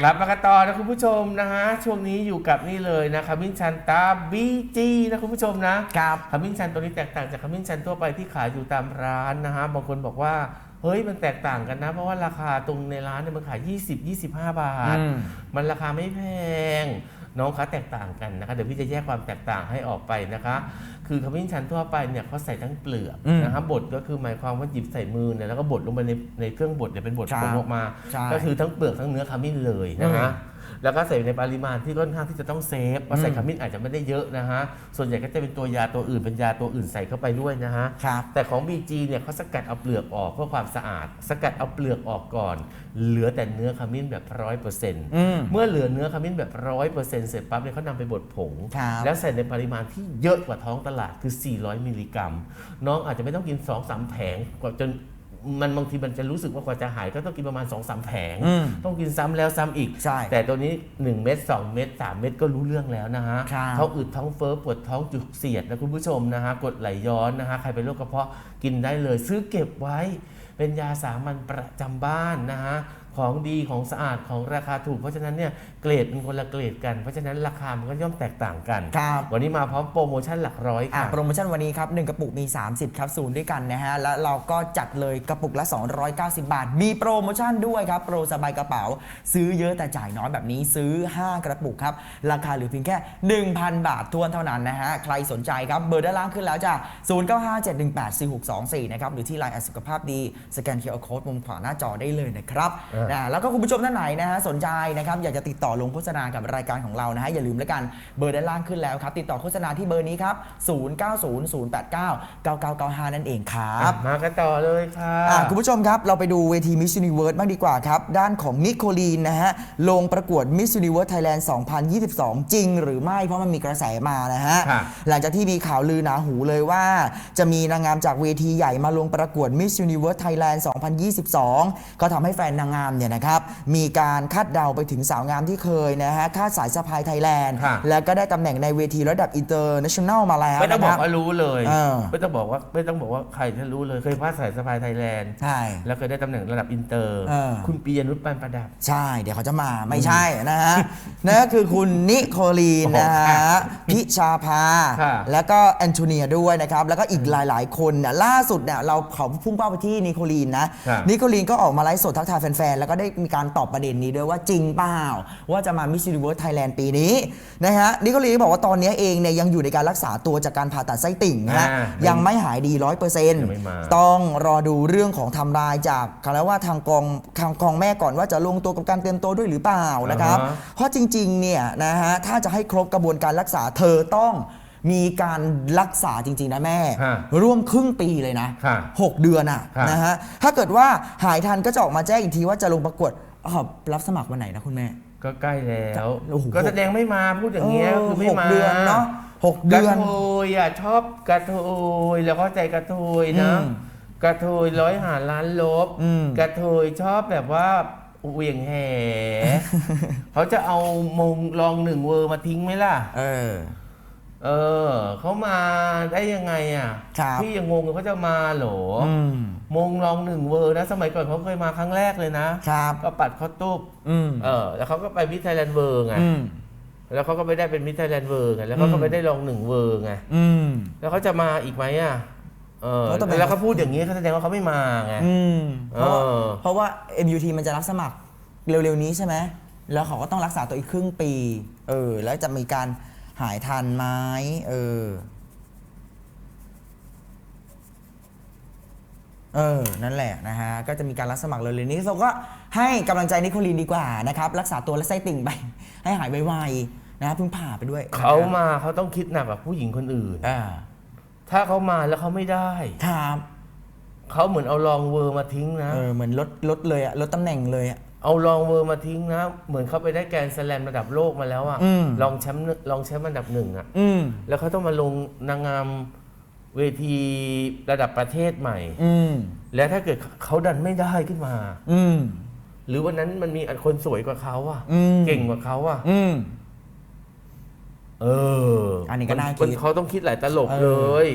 กลับมากันต่อนะคุณผู้ชมนะฮะช่วงนี้อยู่กับนี่เลยนะขมิ้นชันตาบีจีนะคุณผู้ชมนะครับขมิ้นชันตัวนี้แตกต่างจากขมิ้นชันทั่วไปที่ขายอยู่ตามร้านนะฮะบางคนบอกว่าเฮ้ยมันแตกต่างกันนะ เพราะว่าราคาตรงในร้านเนี่ยมันขาย 20 25 บาทอืมมันราคาไม่แพง น้องคะแตกต่างกันนะคะเดี๋ยวพี่จะแยกความแตกต่างให้ออกไปนะคะ คือขมิ้นชันทั่วไปเนี่ยเขาใส่ทั้งเปลือกอืมนะครับบดก็คือหมายความว่าหยิบใส่มือเนี่ยแล้วก็บดลงไปในในเครื่องบดเนี่ยเป็นบดใช่ผงออกมาใช่ก็คือทั้งเปลือกทั้งเนื้อขมิ้นเลยนะฮะ แล้วก็ใส่ในปริมาณที่ค่อนข้างที่จะต้องเซฟเพราะใส่ขมิ้นอาจจะไม่ได้เยอะนะฮะส่วนใหญ่ก็จะเป็นตัวยาตัวอื่นเป็นยาตัวอื่นใส่เข้าไปด้วยนะฮะครับ แต่ของ BG เนี่ยเขาสกัดเอาเปลือกออกเพื่อความสะอาด สกัดเอาเปลือกออกก่อน เหลือแต่เนื้อขมิ้นแบบร้อยเปอร์เซ็นต์อืม เมื่อเหลือเนื้อขมิ้นแบบร้อยเปอร์เซ็นต์เสร็จปั๊บเนี่ยเขานำไปบดผง ครับ แล้วใส่ในปริมาณที่เยอะกว่าท้องตลาดคือ 400 มิลลิกรัม น้องอาจจะไม่ต้องกิน 2-3 แผงกว่าจน มันบางทีมันจะรู้สึกว่ากว่าจะหายก็ต้องกินประมาณ2-3แผง อืมต้องกินซ้ำแล้วซ้ำอีก ใช่แต่ตัวนี้ 1 เม็ด2 เม็ด3 เม็ดก็รู้เรื่องแล้วนะฮะครับ ท้องอืดท้องเฟ้อปวดท้องจุกเสียดนะคุณผู้ชมนะฮะกดไหลย้อนนะฮะใครเป็นโรคกระเพาะกินได้เลย ซื้อเก็บไว้เป็นยาสามัญประจำบ้านนะฮะของดีของสะอาดของราคาถูก เพราะฉะนั้นเนี่ยเกรดเป็นคนละเกรดกัน เพราะฉะนั้นราคามันก็ย่อมแตกต่างกัน ครับ วันนี้มาพร้อมโปรโมชั่นหลักร้อยอะค่ะ โปรโมชั่นวันนี้ครับ 1 กระปุกมี 30แคปซูลด้วยกันนะฮะ แล้วเราก็จัดเลยกระปุกละ 290 บาท มีโปรโมชั่นด้วยครับ โปรสบายกระเป๋า ซื้อเยอะแต่จ่ายน้อยแบบนี้ซื้อ 5 กระปุกครับ ราคาเหลือเพียงแค่ 1,000 บาททวนเท่านั้นนะฮะ ใครสนใจครับ เบอร์ด้านล่างขึ้นแล้วจ้ะ0957184624 นะครับ หรือที่ไลน์สุขภาพดี สแกนเคอร์โค้ดมุมขวาหน้าจอได้เลยนะครับอะนะแล้วก็คุณผู้ชมท่านไหนนะฮะสนใจนะครับอยากจะติดต่อลงโฆษณากับรายการของเรานะฮะอย่าลืมแล้วกันเบอร์ด้านล่างขึ้นแล้วครับติดต่อโฆษณาที่เบอร์นี้ครับ 0900899995 นั่นเองครับอะมากันต่อเลยค่ะอะคุณผู้ชมครับเราไปดูเวที Miss Universe บ้างดีกว่าครับ ด้านของนิโคลีนนะฮะลงประกวด Miss Universe Thailand 2022 จริงหรือไม่เพราะมันมีกระแสมานะฮะ ค่ะ หลังจากที่มีข่าวลือหนาหูเลยว่า จะมีนางงามจากเวทีใหญ่มาลงประกวด Miss Universe Thailand 2022 ก็ทำให้แฟนนางงามเนี่ยนะครับมีการคาดเดาไปถึงสาวงามที่เคยนะฮะคาดสายสะพายไทยแลนด์ค่ะแล้วก็ได้ตำแหน่งในเวทีระดับ international มาแล้วไม่ต้องนะบคอกรับว่ารู้เลยเออ ไม่ต้องบอกว่าไม่ต้องบอกว่าใครที่รู้เลยเคยพาดสายสะพายไทยแลนด์ ใช่ แล้วเคยได้ตำแหน่งระดับอินเตอร์ เออ คุณปียนุชปันประดับ ใช่ เดี๋ยวเขาจะมาไม่ใช่นะฮะ นั่นก็คือคุณนิโคลีนนะฮะพิชาภา ค่ะแล้วก็แอนโทเนียด้วยนะครับ แล้วก็อีกหลาย ๆ คนเนี่ยล่าสุดเนี่ยเราเขาพุ่งเป้าไปที่นิโคลีนนะ ครับนิโคลีนก็ออกมาไลฟ์สดทักทายแฟน ๆแล้วก็ได้มีการตอบประเด็นนี้ด้วยว่าจริงเปล่า ว่าจะมามิส s u ิเวิร์สไทยแลนด์ปีนี้นะฮะนิโคลีนบอกว่าตอนนี้เองเนี่ยยังอยู่ในการรักษาตัวจากการผ่าตัดไส้ติ่งนะฮะอ่ายังไม่หายดีร้อยเปอร์เซ็นต์ยังไม่มา ต้องรอดูเรื่องของไทำลายจากเขาเรียกว่าทางกองทางกองแม่ก่อนว่าจะลงตัวกับการเตรียมตัวด้วยหรือเปล่านะครับ อ่าฮะ เพราะจริงๆ เนี่ยนะฮะ ถ้าจะให้ครบกระบวนการรักษาเธอต้อง มีการรักษาจริง ๆ นะแม่ ฮะร่วมครึ่งปีเลยนะ ค่ะหกเดือนอะค่ะ นะฮะถ้าเกิดว่าหายทันก็จะออกมาแจ้งอีกทีว่าจะลงประกวดอ้าวรับสมัครวันไหนนะคุณแม่ ก็ใกล้แล้ว โอ้โห ก็แสดงไม่มาพูดอย่างเงี้ยเออคือไม่หกมาเดือนเนอะหกกเดืระอน โทยอะชอบกระโทยแล้วก็ใจกระโทยนะอืมกระโทยร้อยหาล้านลบอืม กระโทยชอบแบบว่าเหวี่ยงแห เขาจะเอามงลองหนึ่งเวอร์มาทิ้งไหมล่ะ เออ เออเขามาได้ยังไงอะ ครับพี่ยังงงเลยเขาจะมาเหรอออืมมงลองหนึ่งเวอร์นะ สมัยก่อนเขาเคยมาครั้งแรกเลยนะ ครับก็ปัดเขาตุบอืมเออ แล้วเขาก็ไปมิสไทยแลนด์เวอร์ไงอืม แล้วเขาก็ไม่ได้เป็นมิสไทยแลนด์เวอร์ไงแล้วเขาก็อืม ไม่ได้ลองหนึ่งเวอร์ไงอืม แล้วเขาจะมาอีกไหมอะเออแล้วทำไม แล้วเขาพูดอย่างนี้เขาแสดงว่าเขาไม่มาไง อืมเพราะว่าเออ เพราะว่า MUT มันจะรับสมัครเร็วๆนี้ใช่ไหม แล้วเขาก็ต้องรักษาตัวอีกครึ่งปี เออ แล้วจะมีการ หายทันไหมเออ เออ นั่นแหละนะฮะ ก็จะมีการรับสมัครเร็วๆนี้เราก็ให้กำลังใจนิโคลีนดีกว่านะครับ รักษาตัวและไส้ติ่งไป ให้หายไวๆนะเพิ่งผ่าไปด้วยนะเขามาเขาต้องคิดหนักกว่าผู้หญิงคนอื่น อ่าถ้าเขามาแล้วเขาไม่ได้ ครับเขาเหมือนเอาลองเวอร์มาทิ้งนะ เออเหมือนลดลดเลยอะลดตำแหน่งเลยอะ เอาลองเวอร์มาทิ้งนะ เหมือนเขาไปได้แกรนด์สแลมระดับโลกมาแล้วอะอืม ลองแชมป์ลองแชมป์อันดับหนึ่งอะอืม แล้วเขาต้องมาลงนางงามเวทีระดับประเทศใหม่ อืม แล้วถ้าเกิดเขาดันไม่ได้ขึ้นมา อืม หรือวันนั้นมันมีคนสวยกว่าเขาอะอืม เก่งกว่าเขาอะอืม เอออันนี้ก็น่าคิดมัเขาต้องคิดหลายตลบเออ เลย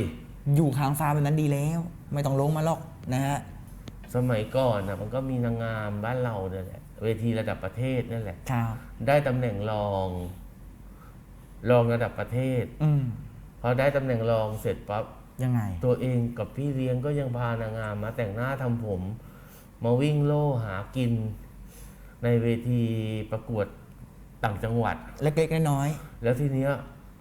อยู่ค้างฟ้าแบบนั้นดีแล้ว ไม่ต้องลงมาหรอกนะฮะ สมัยก่อนอะมันก็มีนางงามบ้านเราเนี่ยแหละเวทีระดับประเทศนั่นแหละ ครับ ได้ตำแหน่งรองรองระดับประเทศอืมพอได้ตำแหน่งรองเสร็จปั๊บยังไง ตัวเองกับพี่เลี้ยงก็ยังพานางงามมาแต่งหน้าทำผม มาวิ่งโล่หากิน ในเวทีประกวดต่างจังหวัด เล็กๆน้อยแล้วทีเนี้ย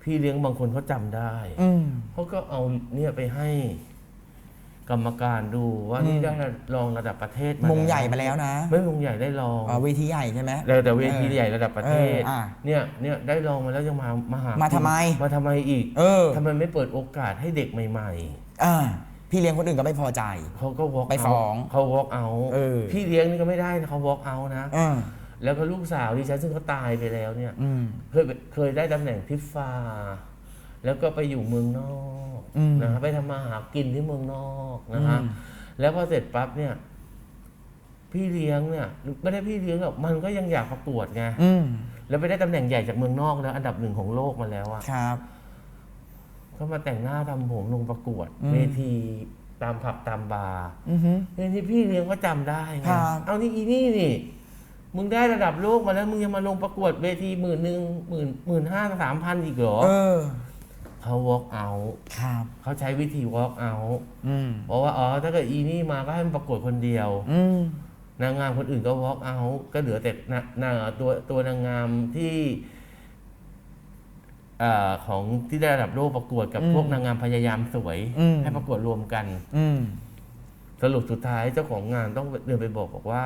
พี่เลี้ยงบางคนเขาจำได้ ๆอืมเขาก็เอาเนี่ยไปให้ กรรมการดูว่านี่ได้รองระดับประเทศมามงใหญ่มาแล้วนะไม่มงใหญ่ได้รองอ๋อเวทีใหญ่ใช่ไหมแต่แต่เวทีใหญ่ระดับประเทศเอออะ เนี่ยเนี่ยได้รองมาแล้วยังมามาหามาทำไม มาทำไมอีกเออทำไมไม่เปิดโอกาสให้เด็กใหม่ อ่าพี่เลี้ยงคนอื่นก็ไม่พอใจ ๆเขาก็ walk ไปฟ้อง out เขา walk out เออ พี่เลี้ยงนี่ก็ไม่ได้นะเขา walk out นะอ่าแล้วก็ลูกสาวดิฉันซึ่งเขาตายไปแล้วเนี่ย อืม เคยเคยได้ตำแหน่งทิฟฟ้า แล้วก็ไปอยู่เมืองนอกอืมนะฮะไปทำมาหากินที่เมืองนอกนะฮะอืมแล้วพอเสร็จปั๊บเนี่ย พี่เลี้ยงเนี่ยไม่ได้พี่เลี้ยงหรอกมันก็ยังอยากประกวดไงอืมแล้วไปได้ตำแหน่งใหญ่จากเมืองนอกแล้ว อันดับหนึ่งของโลกมาแล้วอะครับ ก็มาแต่งหน้าทำผมลงประกวดอืมเวทีตามผับตามบาร์อือฮึเนี่ยที่พี่เลี้ยงก็จำได้ไงครับเอานี่อีนี่นี่มึงได้ระดับโลกมาแล้ว มึงยังมาลงประกวดเวทีหมื่นหนึ่งหมื่นหมื่นห้าสามพันอีกเหรอ เออเขา walk out ครับเขาใช้วิธี walk out อืมเพราะว่าอ๋อถ้าเกิดอีนี่มาก็ให้มันประกวดคนเดียว อืม นางงามคนอื่นก็ walk out ก็เหลือแต่นานางตัวตัวนางงามที่เอ่อของที่ได้ระดับโลกประกวดกับอืมพวกนางงามพยายามสวย อืม ให้ประกวดรวมกัน อืม สรุปสุดท้ายเจ้าของงานต้องเดินไปบอกบอกว่า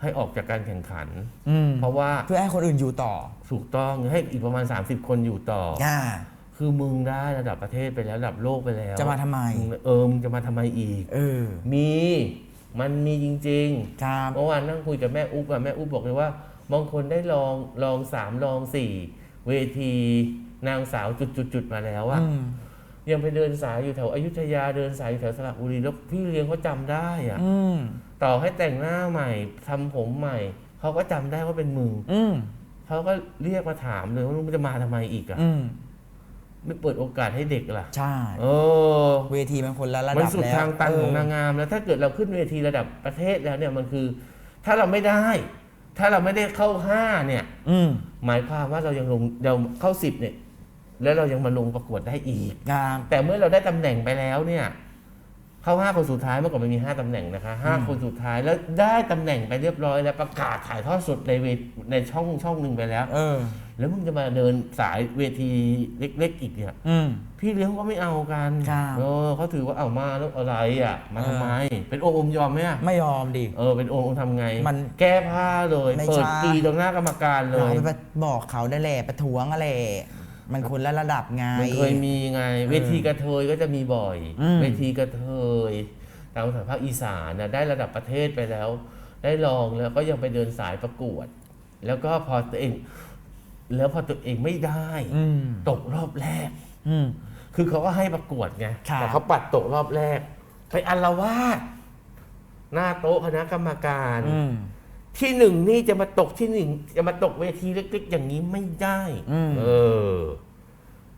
ให้ออกจากการแข่งขัน อืมเพราะว่าเพื่อให้คนอื่นอยู่ต่อถูกต้องให้อีกประมาณ 30 คนอยู่ต่อ อ่า คือมึงได้ระดับประเทศไปแล้วระดับโลกไปแล้วจะมาทำไม งเออมึงจะมาทำไมอีก เออ มีมันมีจริงครับๆเมื่อวานนั่งคุยกับแม่อุ๊บอะแม่อุ๊บบอกเลยว่าบางคนได้ลองลองสามลองสี่เวทีนางสาวจุดๆๆมาแล้วอะ อืมยังไปเดินสายอยู่แถวอยุธยาเดินสายอยู่แถวสระบุรีแล้วพี่เลี้ยงเขาจำได้อะอืมต่อให้แต่งหน้าใหม่ทำผมใหม่ เขาก็จำได้ว่าเป็นมึงอืมเขาก็เรียกมาถามเลยว่ามึงจะมาทำไมอีกอะอืม ไม่เปิดโอกาสให้เด็กล่ะใช่เออเวทีมันคนละระมันดับสุดแล้วทางตันของนางเงามแล้วถ้าเกิดเราขึ้นเวทีระดับประเทศแล้วเนี่ยมันคือ ถ้าเราไม่ได้ ถ้าเราไม่ได้เข้าห้าเนี่ย อืมหมายความว่าเรายังลงเราเข้าสิบเนี่ย แล้วเรายังมาลงประกวดได้อีกงามแต่เมื่อเราได้ตำแหน่งไปแล้วเนี่ย เข้าห้าคนสุดท้ายเมื่อก่อนมันมีห้าตำแหน่งนะคะห้าคนสุดท้ายแล้วได้ตำแหน่งไปเรียบร้อยแล้วประกาศถ่ายทอดสดในเวทในช่องช่องหนึ่งไปแล้ว เออ แล้วมึงจะมาเดินสายเวทีเล็ก ๆ อีกเนี่ยอืม พี่เลี้ยงก็ไม่เอากันครับ เออเขาถือว่าเอามาแล้วอะไรอะ มาทำไม เป็นโอมยอมไหมอะไม่ยอมดิ เออเป็นโอมทำไงมันแก้ผ้าเลยไม่เปิดใช่ตีตรงหน้ากรรมการเลเราย ไปบอกเขาได้แหละประท้วงอะไรมันคนละระดับไง มันเคยมีไง เวทีกระเทยก็จะมีบ่อย อืม เวทีกระเทยตามสายภาคอีสานนะได้ระดับประเทศไปแล้ว ได้ลองแล้วก็ยังไปเดินสายประกวด แล้วก็พอตัวเอง แล้วพอตัวเองไม่ได้อืมตกรอบแรกอืมคือเขาก็ให้ประกวดไงครับแต่เขาปัดตกรอบแรก ไปอัลวาดหน้าโต๊ะคณะกรรมการอืมที่หนึ่งนี่จะมาตกที่หนึ่งจะมาตกเวทีเล็กๆ อย่างนี้ไม่ได้อืมเออ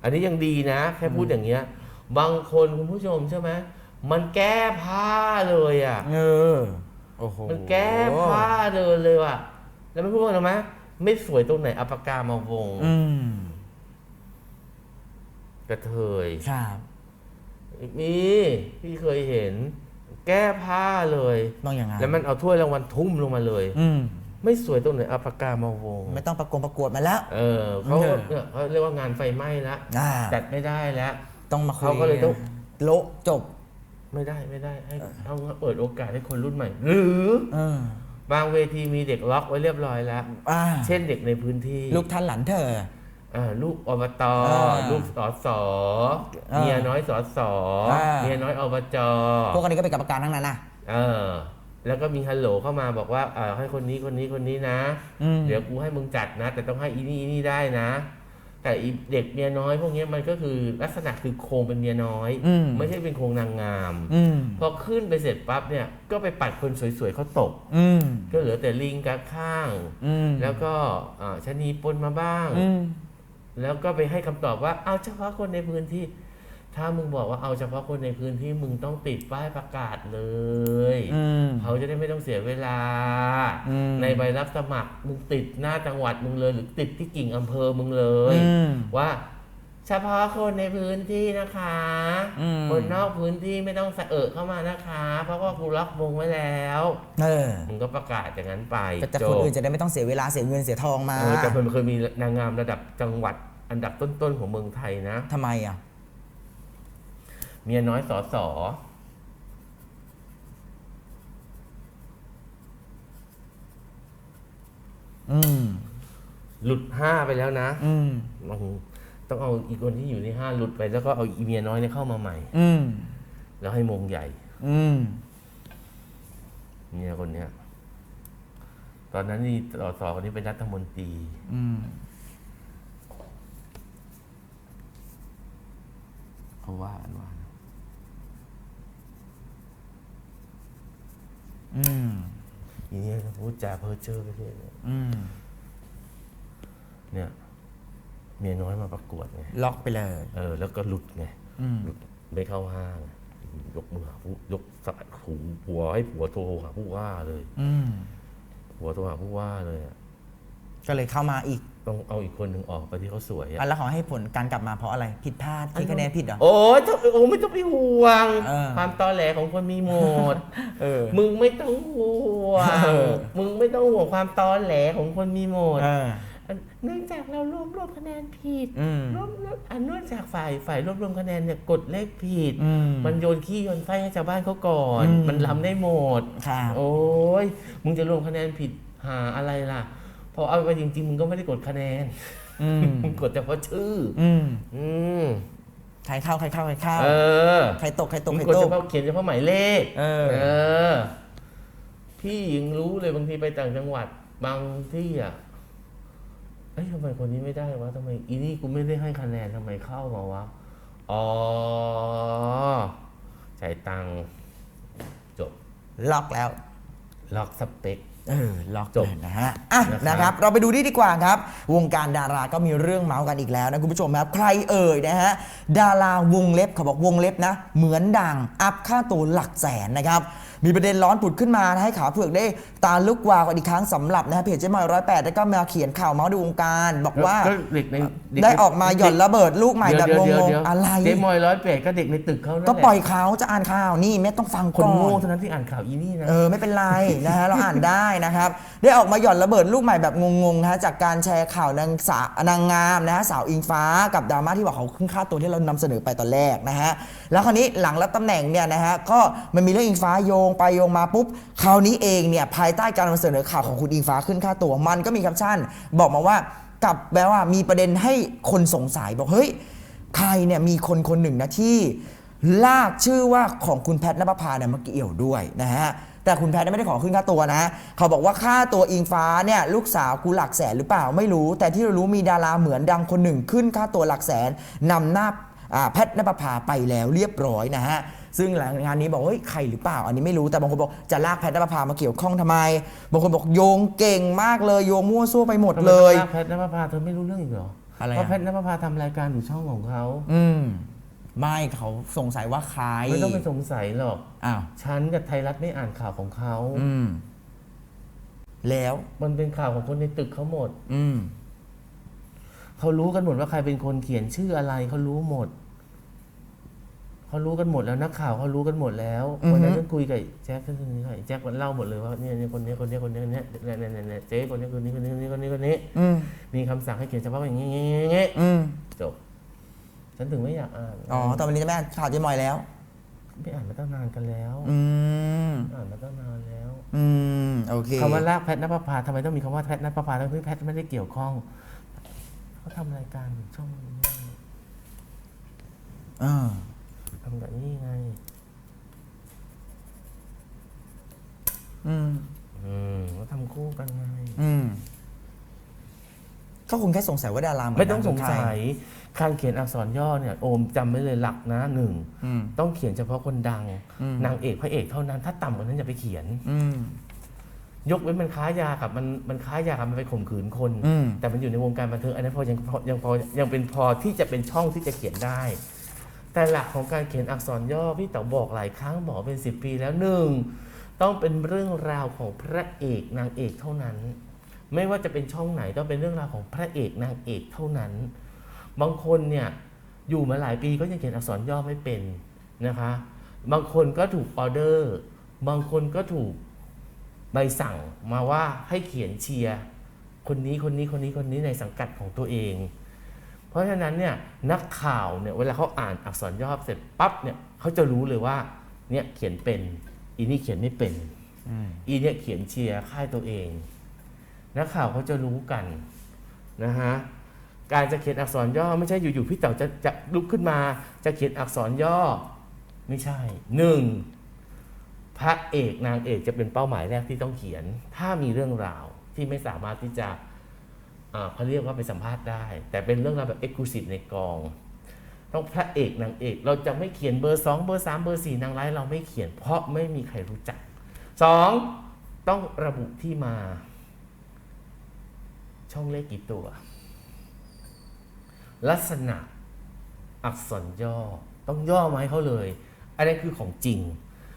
อันนี้ยังดีนะ แค่พูดอย่างเงี้ย บางคนคุณผู้ชมใช่ไหมมันแก้ผ้าเลยอะ เออโอ้โหมันแก้ผ้าเลยเลยว่ะ แล้วไม่พูดว่าอะไรไหม ไม่สวยตรงไหนเอาปากกามาวง อืมกระเทยครับมีพี่เคยเห็น แก้ผ้าเลย ต้องอย่างนั้นแล้วมันเอาถ้วยรางวัลทุ่มลงมาเลย อืมไม่สวยตรงไหนเอาปากกามาวง ไม่ต้องประกวดประกวดมาแล้ว เออเขาเออ เนี่ยเขาเรียกว่างานไฟไหม้ละอ่าจัดไม่ได้แล้ว ต้องมาคุยเขาก็เลยต้อง โละจบ ไม่ได้ไม่ได้ให้เอาเปิดโอกาสให้คนรุ่นใหม่ หรือ เออ บางเวทีมีเด็กล็อกไว้เรียบร้อยแล้ว อ่าเช่นเด็กในพื้นที่ลูกท่านหลานเธอ อ่าลูกอบตอ่าลูกสอสออ่าเมียน้อยสอสออ่า เมียน้อยอบจพวกอันนี้ก็เป็นกรรมการทั้งนั้นนะ เออแล้วก็มีฮัลโหลเข้ามาบอกว่าอ่าให้คนนี้คนนี้คนนี้นะ อืม เดี๋ยวกูให้มึงจัดนะ แต่ต้องให้อีนี่อีนี่ได้นะ แต่อีเด็กเมียน้อยพวกเนี้ยมันก็คือลักษณะคือโครงเป็นเมียน้อยอืมไม่ใช่เป็นโครงนางงามอืมพอขึ้นไปเสร็จปั๊บเนี่ยก็ไปปัดคนสวยๆเขาตกอืมก็เหลือแต่ลิงกับข้างอืมแล้วก็อ่าชะนีปนมาบ้างอืมแล้วก็ไปให้คำตอบว่าเอาเฉพาะคนในพื้นที่ ถ้ามึงบอกว่าเอาเฉพาะคนในพื้นที่มึงต้องติดป้ายประกาศเลย อืมเขาเขาจะได้ไม่ต้องเสียเวลา อืม ในใบรับสมัครมึงติดหน้าจังหวัดมึงเลย หรือติดที่กิ่งอำเภอมึงเลย อืม ว่าเฉพาะคนในพื้นที่นะคะ อืม คนนอกพื้นที่ไม่ต้องสะเอะเข้ามานะคะ เพราะว่ากูล็อกวงไว้แล้ว เออมึงก็ประกาศอย่างนั้นไปแต่แต่จคนบอื่นจะได้ไม่ต้องเสียเวลาเสียเงินเสียทองมาเออแต่มันเคยมีนางงามระดับจังหวัดอันดับต้นๆของเมืองไทยนะ ทำไมอะ เมียน้อยสอสออืม หลุดห้าไปแล้วนะอืมมันต้องเอาอีกคนที่อยู่ในห้าหลุดไปแล้วก็เอาอีเมียน้อยเนี่ยเข้ามาใหม่ อืม แล้วให้มงใหญ่ อืมเมียคนเนี้ย ตอนนั้นนี่สอสอคนนี้เป็นรัฐมนตรี อืมเขาว่ากันว่านะ อืมอีเนี่ยพูดจาเพ้อเจ้อไปเรื่อยเลยอืมเนี่ย เมียน้อยมาประกวดไงล็อกไปเลย เออ แล้วก็หลุดไงอืมหลุดไม่เข้าห้างยกมือหาผู้ยกสายหูผัวให้ผัวโทรหาผู้ว่าเลย อืมผัวโทรหาผู้ว่าเลยอะ ก็เลยเข้ามาอีก ต้องเอาอีกคนหนึ่งออกไปที่เขาสวยอะอะแล้วขอให้ผลการกลับมาเพราะอะไรผิดพลาดคิดคะแนนผิดเหรอ โอ้ยต้องโอ้ไม่ต้องไปห่วง เออความตอแหลของคนมีหมด เออมึงไม่ต้องห่วง เออ มึงไม่ต้องห่วงความตอแหลของคนมีหมด เออ เนื่องจากเรารวบรวมคะแนนผิดอืมรวบรวมอันเนื่องจากฝ่ายฝ่ายรวบรวมคะแนนเนี่ยกดเลขผิด อืมมันโยนขี้โยนไส้ให้ชาวบ้านเขาก่อน อืม มันล้ำได้หมดค่ะโอ้ย มึงจะรวมคะแนนผิดหาอะไรล่ะ พอเอาไปจริงๆมึงก็ไม่ได้กดคะแนนอืมมึงกดเฉพาะชื่ออืมอืมใครเข้าใครเข้าใครเข้าเออใครตกใครตกมึงใครกดตเฉกพาะเขียนเฉพาะหมายเลข เออ เออ พี่ยังรู้เลยบางทีไปต่างจังหวัด บางที่อะ เอ้ยทำไมคนนี้ไม่ได้วะทำไมอีนี่กูไม่ได้ให้คะแนนทำไมเข้ามาวะ อ๋อจ่ายตังค์จบ ล็อกแล้ว ล็อกสเปค เออล็อกจบเลยนะฮะอะนะครับนะครับ เราไปดูนี่ดีกว่าครับ วงการดาราก็มีเรื่องเมาส์กันอีกแล้วนะคุณผู้ชมครับ ใครเอ่ยนะฮะ ดาราวงเล็บเขาบอกวงเล็บนะ เหมือนดังอัพค่าตัวหลักแสนนะครับ มีประเด็นร้อนผุดขึ้นมานะให้ขาเผือกได้ตาลุกวาวกันอีกครั้งสำหรับนะฮะเพจเจ๊มอยร้อยแปดแล้วก็มาเขียนข่าวเมาส์ดูวงการ บอกว่าก็เด็กในเกได้ออกมาหย่อนระเบิดลูกใหม่แบบเดี๋ยวงเดี๋ยวงเดี๋ยวๆอะไร เจ๊มอยร้อยแปดก็เด็กในตึกเขานั่นก็แหละปล่อยเขาจะอ่านข่าวนี่ไม่ต้องฟังคนก่อโง่นเท่านั้นที่อ่านข่าวอีนี่นะ เออไม่เป็นไรนะฮะเราอ่านได้นะครับ ได้ออกมาหย่อนระเบิดลูกใหม่แบบงงๆนะฮะจากการแชร์ข่าวนางสาวนางงามนะฮะสาวอิงฟ้ากับดราม่าที่บอกเขาขึ้นค่าตัวที่เรานำเสนอไปตอนแรกนะฮะแล้วคราวนี้หลังรับตำแหน่งเนี่ยนะฮะก็มันมีเรื่องอิงฟ้าโยงงไปโยงมาปุ๊บคราวนี้เองเนี่ยภายใต้การนำเสนอข่าวของคุณอิงฟ้าขึ้นค่าตัวมันก็มีแคปชั่น บอกมาว่ากับแปลว่ามีประเด็นให้คนสงสัยบอกเฮ้ยใครเนี่ยมีคนคนหนึ่งนะที่ ลากชื่อว่าของคุณแพทย์นภพาเนี่ยมาเกี่ยวด้วยนะฮะแต่คุณแพทย์เนี่ยไม่ได้ขอขึ้นค่าตัวนะ เขาบอกว่าค่าตัวอิงฟ้าเนี่ยลูกสาวกูหลักแสนหรือเปล่าไม่รู้ แต่ที่เรารู้มีดาราเหมือนดังคนหนึ่งขึ้นค่าตัวหลักแสนนำหน้าอ่าแพทย์นภพาไปแล้วเรียบร้อยนะฮะ ซึ่งหลังงานนี้บอกเฮ้ยใครหรือเปล่า อันนี้ไม่รู้แต่บางคนบอกจะลากแพทย์นภพามาเกี่ยวข้องทำไม บางคนบอกโยงเก่งมากเลยโยงมั่วซั่วไปหมดทำไมเลยต้องลากแพทย์นภพาเธอไม่รู้เรื่องอีกเหรออะไรอะ เพราะแพทย์นภพาทำรายการอยู่ช่องของเขาอืมไม่เขาสงสัยว่าใครไม่ต้องไปสงสัยหรอก อ้าวฉันกับไทยรัฐไม่อ่านข่าวของเขา อืมแล้ว มันเป็นข่าวของคนในตึกเขาหมด อืม เขารู้กันหมดว่าใครเป็นคนเขียนชื่ออะไรเขารู้หมด เขารู้กันหมดแล้วนักข่าวเขารู้กันหมดแล้วอือฮึวันนั้นฉันคุยกับแจ็คคนนี้ค่ะแจ็คมันเล่าหมดเลยว่าเนี่ยเนี่ยคนนี้คนนี้คนนี้คนนี้เนี่ยเนี่ยเนี่ยเนี่ยเจ๊คนนี้คนนี้คนนี้คนนี้คนนี้คนนี้อืมมีคำสั่งให้เขียนเฉพาะอย่างนี้อย่างนี้อย่างนี้อืมจบฉันถึงไม่อยากอ่านอ๋อตอนวันนี้จะไม่อ่านข่าวเจ๊มอยแล้วไม่อ่านมาตั้งนานกันแล้วอืมอ่านมาตั้งนานแล้ว อืมโอเคคำว่าลากแพทย์นภพาทำไมต้องมีคำว่าแพทย์นภพาทั้งที่แพทย์ไม่ได้เกี่ยวข้องเขาทำรายการอยู่ช่องนี้อ่า ทำแบบนี้ไง อืม อืมเขาทำคู่กันไง อืม ก็คงแค่สงสัยว่าดาราเหนไม่ต้องสงใครสัย การเขียนอักษรย่อเนี่ย โอมจำไว้เลยหลักนะหนึ่ง อืม ต้องเขียนเฉพาะคนดัง อืม นางเอกพระเอกเท่านั้น ถ้าต่ำกว่านั้นอย่าไปเขียน อืม ยกเว้นมันค้ายากับมันมันค้ายากับมันไปข่มขืนคน อืม แต่มันอยู่ในวงการบันเทิงอันนั้นพอยังพอยังพอยังเป็นพอที่จะเป็นช่องที่จะเขียนได้ แต่หลักของการเขียนอักษรย่อพี่เต๋อบอกหลายครั้งบอกเป็นสิบปีแล้วหนึ่งต้องเป็นเรื่องราวของพระเอกนางเอกเท่านั้น ไม่ว่าจะเป็นช่องไหนต้องเป็นเรื่องราวของพระเอกนางเอกเท่านั้น บางคนเนี่ยอยู่มาหลายปีก็ยังเขียนอักษรย่อไม่เป็นนะคะ บางคนก็ถูกออเดอร์ บางคนก็ถูกใบสั่งมาว่าให้เขียนเชียร์คนนี้คนนี้คนนี้คนนี้ในสังกัดของตัวเอง เพราะฉะนั้นเนี่ยนักข่าวเนี่ยเวลาเขาอ่านอักษรย่อเสร็จปั๊บเนี่ยเขาจะรู้เลยว่าเนี่ยเขียนเป็นอีนี่เขียนไม่เป็นอืมอีเนี่ยเขียนเชียร์ค่ายตัวเอง นักข่าวเขาจะรู้กันนะฮะการจะเขียนอักษรย่อไม่ใช่อยู่ๆพี่เต๋อจะจะลุกขึ้นมา จะเขียนอักษรย่อไม่ใช่หนึ่งพระเอกนางเอกจะเป็นเป้าหมายแรกที่ต้องเขียน ถ้ามีเรื่องราวที่ไม่สามารถที่จะอ่า เขาเรียกว่าไปสัมภาษณ์ได้ แต่เป็นเรื่องราวแบบเอ็กซ์คลูซีฟในกองต้องพระเอกนางเอก เราจะไม่เขียนเบอร์สองเบอร์สามเบอร์สี่นางร้ายเราไม่เขียน เพราะไม่มีใครรู้จักสองต้องระบุที่มา ช่องเลขกี่ตัว ลักษณะอักษรย่อ ต้องย่อมาให้เขาเลย อันนี้คือของจริง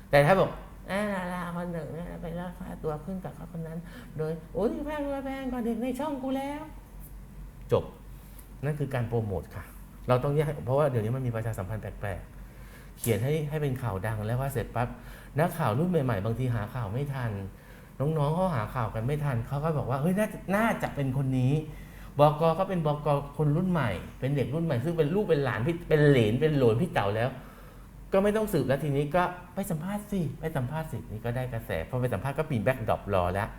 แต่ถ้าบอก อาราคนหนึ่งเนี่ไปราคาตัวขึ้นกับเขาคนนั้น โดยโอ้ยแพงแพงกว่าเด็กในช่องกูแล้ว จบ นั่นคือการโปรโมทค่ะ เราต้องแยกเพราะว่าเดี๋ยวนี้มันมีประชาสัมพันธ์แปลกๆ เขียนให้ให้เป็นข่าวดังแล้วว่าเสร็จปั๊บนักข่าวรุ่นใหม่ๆ บางทีหาข่าวไม่ทัน น้องๆเขาหาข่าวกันไม่ทันเขาก็บอกว่าเฮ้ยน่าจะน่าจะเป็นคนนี้บกก็เป็นบกคนรุ่นใหม่ เป็นเด็กรุ่นใหม่ ซึ่งเป็นลูกเป็นหลานพี่เป็นเหลนเป็นหลนพี่เต่าแล้ว ก็ไม่ต้องสืบแล้วทีนี้ก็ไปสัมภาษณ์สิไปสัมภาษณ์สินี่ก็ได้กระแสพอไปสัมภาษณ์ก็มีแบ็กดรอปรอแล้ว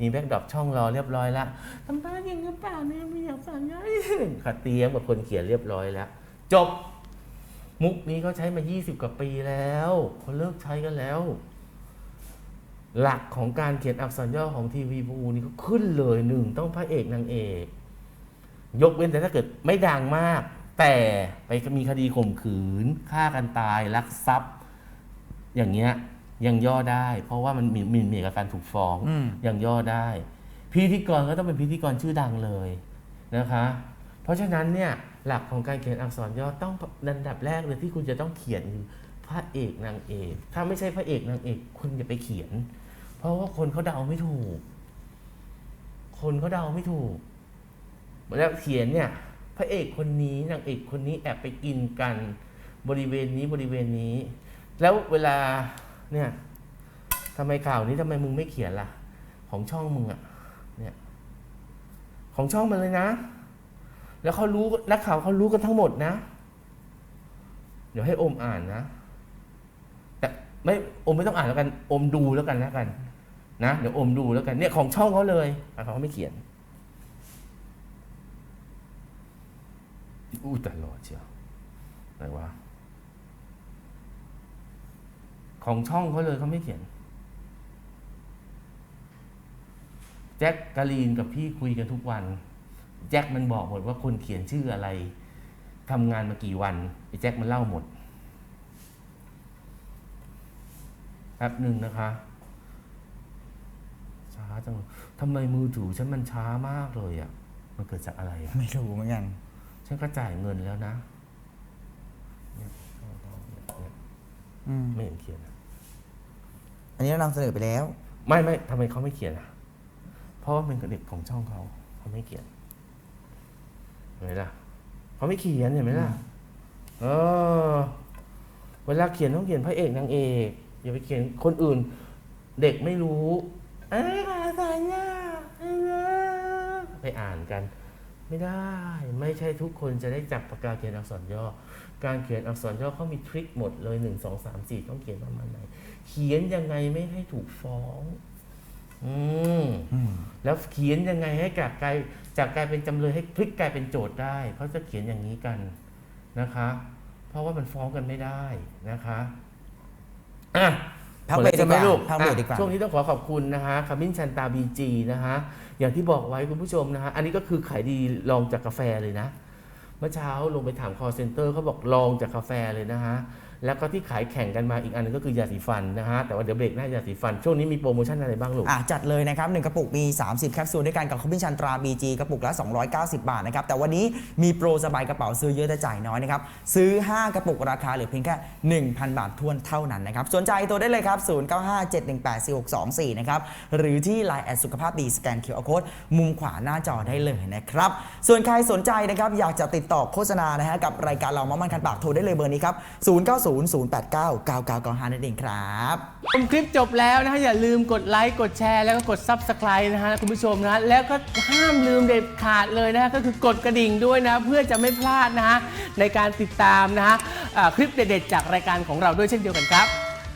มีแบ็กดรอปช่องรอเรียบร้อยแล้วสัมภาษณ์ยังหรือเปล่าเนี่ยไม่อยากฟังเลยขัดเตรียมกับคนเขียนเรียบร้อยแล้ว จบ มุกนี้เขาใช้มา 20 กว่าปีแล้วเขาเลิกใช้กันแล้ว หลักของการเขียนอักษรย่อของทีวีภูนี่ก็ขึ้นเลยหนึ่งต้องพระเอกนางเอก ยกเว้นแต่ถ้าเกิดไม่ดังมาก แต่ไปมีคดีข่มขืนฆ่ากันตายลักทรัพย์ อย่างเงี้ยยังย่อได้ เพราะว่ามันมีมีมีกับการถูกฟ้องอืม ยังย่อได้ พิธีกรก็ต้องเป็นพิธีกรชื่อดังเลยนะคะ เพราะฉะนั้นเนี่ยหลักของการเขียนอักษรย่อต้องอันดับแรกเลยที่คุณจะต้องเขียนคือพระเอกนางเอก ถ้าไม่ใช่พระเอกนางเอกคุณอย่าไปเขียน เพราะว่าคนเขาเดาไม่ถูก คนเขาเดาไม่ถูก แล้วเขียนเนี่ยพ ระเอกคนนี้นางเอกคนนี้แอบไปกินกันบริเวณนี้บริเวณนี้ แล้วเวลาเนี่ยทำไมข่าวนี้ทำไมมึงไม่เขียนล่ะ ของช่องมึงอะเนี่ยของช่องมันเลยนะ แล้วเขารู้นักข่าวเขารู้กันทั้งหมดนะ เดี๋ยวให้อมอ่านนะ แต่ไม่อมไม่ต้องอ่านแล้วกัน อมดูแล้วกันแล้วกัน นะเดี๋ยวอมดูแล้วกันเนี่ยของช่องเขาเลยเขาไม่เขียน อู้แต่หล่อเชียวอะไรวะของช่องเขาเลยเขาไม่เขียน แจ็คกาลีนกับพี่คุยกันทุกวัน แจ็คมันบอกหมดว่าคนเขียนชื่ออะไรทำงานมากี่วันไอ้แจ็คมันเล่าหมดแป๊บหนึ่งนะคะ ช้าจังทำไมมือถือฉันมันช้ามากเลยอะ่ะ มันเกิดจากอะไร ไม่รู้เหมือนกัน ฉันก็จ่ายเงินแล้วนะเนี่ยอืมไม่เห็นเขียนอะอันนี้เรานำเสนอไปแล้ว ไม่ไม่ทำไมเขาไม่เขียนอะ เพราะว่าเป็นเด็กของช่องเขาเขาไม่เขียนเห็นไหมล่ะเขาไม่เขียนเห็นไหมล่ะเออ เวลาเขียนต้องเขียนพระเอกนางเอกอย่าไปเขียนคนอื่น เด็กไม่รู้เอ้ยอาสารยาไปอ่านกัน ไม่ได้ไม่ใช่ทุกคนจะได้จับปากกาเขียนอักษรย่อ การเขียนอักษรย่อเขามีทริคหมดเลยหนึ่งสองสามสี่ต้องเขียนประมาณไหน เขียนยังไงไม่ให้ถูกฟ้อง อืมอืมแล้วเขียนยังไงให้จากกลายจากกลายเป็นจำเลยให้พลิกกลายเป็นโจทย์ได้เขาจะเขียนอย่างนี้กันนะคะ เพราะว่ามันฟ้องกันไม่ได้นะคะอะ พักเบรกดีกว่าหมดแล้วใช่ไหมลูกพักเบรกดีกว่าอะช่วงนี้ต้องขอขอบคุณนะคะขมิ้นชันตาบีจีนะคะอย่างที่บอกไว้คุณผู้ชมนะคะอันนี้ก็คือขายดีลองจากกาแฟเลยนะ เมื่อเช้าลงไปถาม call center เขาบอกลองจากกาแฟเลยนะคะ แล้วก็ที่ขายแข่งกันมาอีกอันหนึงก็คือยาสีฟันนะฮะแต่ว่าเดี๋ยวเบรกหน้ายาสีฟัน ช่วงนี้มีโปรโมชั่นอะไรบ้างลูกอะจัดเลยนะครับ1กระปุกมี 30 แคปซูลด้วยกันกับขมิ้นชันตรา BG กระปุกละ 290 บาทนะครับแต่วันนี้มีโปรสบายกระเป๋าซื้อเยอะแต่จ่ายน้อยนะครับซื้อ 5 กระปุกราคาเหลือเพียงแค่ 1,000 บาททวนเท่านั้นนะครับสนใจตัวได้เลยครับ0957184624นะครับหรือที่ Line แอดสุขภาพดีสแกน QR Code มุมขวาหน้าจอได้เลยนะครับส่วนใครสนใจนะครับอยากจะติดต่อโฆษณานะฮะกับรายการเรามามันคันปากโทรได้เลยเบอร์นี้ครับ0900899995 นั่นเองครับชมคลิปจบแล้วนะฮะอย่าลืมกดไลค์กดแชร์แล้วก็กด Subscribe นะฮะคุณผู้ชมนะแล้วก็ห้ามลืมเด็ดขาดเลยนะฮะก็คือกดกระดิ่งด้วยนะเพื่อจะไม่พลาดนะฮะในการติดตามนะฮะอ่าคลิปเด็ดๆจากรายการของเราด้วยเช่นเดียวกันครับ